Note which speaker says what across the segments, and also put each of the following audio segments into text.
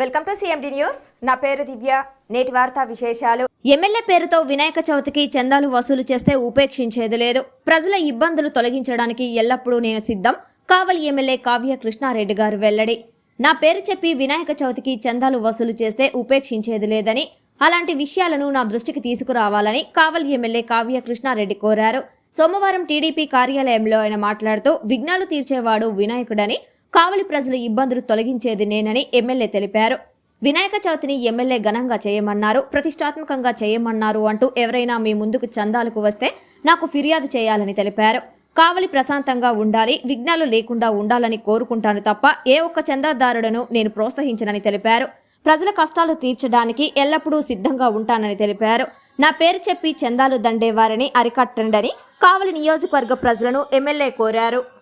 Speaker 1: Welcome to CMD news నా పేరు దివ్య. నేటి వార్తా విశేషాలు. ఎమ్మెల్యే పేరుతో వినాయక చవితికి చందాలు వసూలు చేస్తే ఉపేక్షించేది లేదు. ప్రజల ఇబ్బందులు తొలగించడానికి ఎల్లప్పుడూ నేను సిద్ధం. కావలి ఎమ్మెల్యే కావ్య కృష్ణారెడ్డి గారు వెల్లడి. నా పేరు చెప్పి వినాయక చవితికి చందాలు వసూలు చేస్తే ఉపేక్షించేది లేదని అలాంటి విషయాలను నా దృష్టికి తీసుకురావాలని కావలి ఎమ్మెల్యే కావ్య కృష్ణారెడ్డి కోరారు. సోమవారం టీడీపీ కార్యాలయంలో ఆయన మాట్లాడుతూ విఘ్నాలు తీర్చేవాడు వినాయకుడని కావలి ప్రజల ఇబ్బందులు తొలగించేది నేనని ఎమ్మెల్యే తెలిపారు. వినాయక చవితిని ఎమ్మెల్యే ఘనంగా చేయమన్నారు ప్రతిష్టాత్మకంగా చేయమన్నారు అంటూ ఎవరైనా మీ ముందుకు చందాలకు వస్తే నాకు ఫిర్యాదు చేయాలని తెలిపారు. కావలి ప్రశాంతంగా ఉండాలి విఘ్నాలు లేకుండా ఉండాలని కోరుకుంటాను తప్ప ఏ ఒక్క చందాదారుడను నేను ప్రోత్సహించనని తెలిపారు. ప్రజల కష్టాలు తీర్చడానికి ఎల్లప్పుడూ సిద్ధంగా ఉంటానని తెలిపారు. నా పేరు చెప్పి చందాలు దండేవారిని అరికట్టండని కావలి నియోజకవర్గ ప్రజలను ఎమ్మెల్యే కోరారు.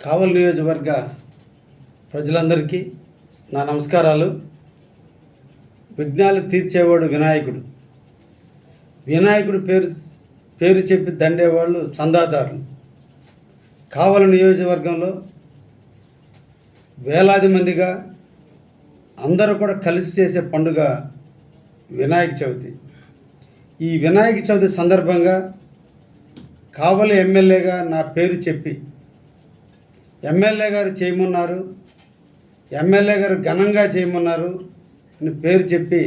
Speaker 2: కావలి నియోజకవర్గ ప్రజలందరికీ నా నమస్కారాలు. విఘ్నాలు తీర్చేవాడు వినాయకుడు. వినాయకుడు పేరు పేరు చెప్పి దండేవాళ్ళు చందాదారులు. కావల నియోజకవర్గంలో వేలాది మందిగా అందరూ కూడా కలిసి చేసే పండుగ వినాయక చవితి. ఈ వినాయక చవితి సందర్భంగా కావలి ఎమ్మెల్యేగా నా పేరు చెప్పి ఎమ్మెల్యే గారు చేయమన్నారు ఎమ్మెల్యే గారు ఘనంగా చేయమన్నారు అని పేరు చెప్పి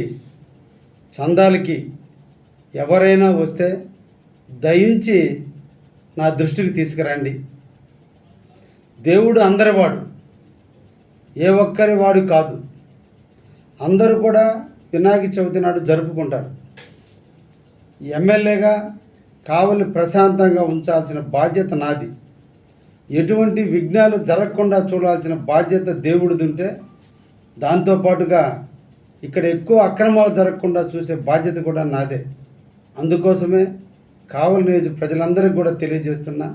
Speaker 2: చందాలకి ఎవరైనా వస్తే దయించి నా దృష్టికి తీసుకురండి. దేవుడు అందరి వాడు ఏ ఒక్కరి వాడు కాదు. అందరూ కూడా వినాయక చవితి నాడు జరుపుకుంటారు. ఎమ్మెల్యేగా కావలి ప్రశాంతంగా ఉంచాల్సిన బాధ్యత నాది. ఎటువంటి విఘ్నాలు జరగకుండా చూడాల్సిన బాధ్యత దేవుడిది ఉంటే దాంతోపాటుగా ఇక్కడ ఎక్కువ అక్రమాలు జరగకుండా చూసే బాధ్యత కూడా నాదే. అందుకోసమే కావలి నియోజక ప్రజలందరికీ కూడా తెలియజేస్తున్నా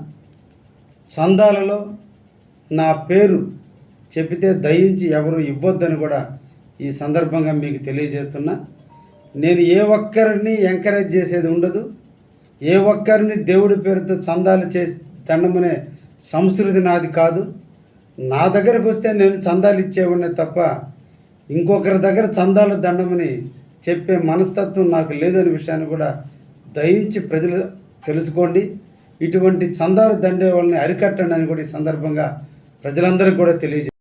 Speaker 2: చందాలలో నా పేరు చెబితే దయించి ఎవరు ఇవ్వద్దని కూడా ఈ సందర్భంగా మీకు తెలియజేస్తున్నా. నేను ఏ ఒక్కరిని ఎంకరేజ్ చేసేది ఉండదు. ఏ ఒక్కరిని దేవుడి పేరుతో చందాలు చేసి దండమనే సంస్కృతి నాది కాదు. నా దగ్గరకు వస్తే నేను చందాలు ఇచ్చేవాడిని తప్ప ఇంకొకరి దగ్గర చందాలు దండమని చెప్పే మనస్తత్వం నాకు లేదనే విషయాన్ని కూడా దయించి ప్రజలు తెలుసుకోండి. ఇటువంటి చందాలు దండే వాళ్ళని అరికట్టండి అని కూడా ఈ సందర్భంగా ప్రజలందరికీ కూడా తెలియజే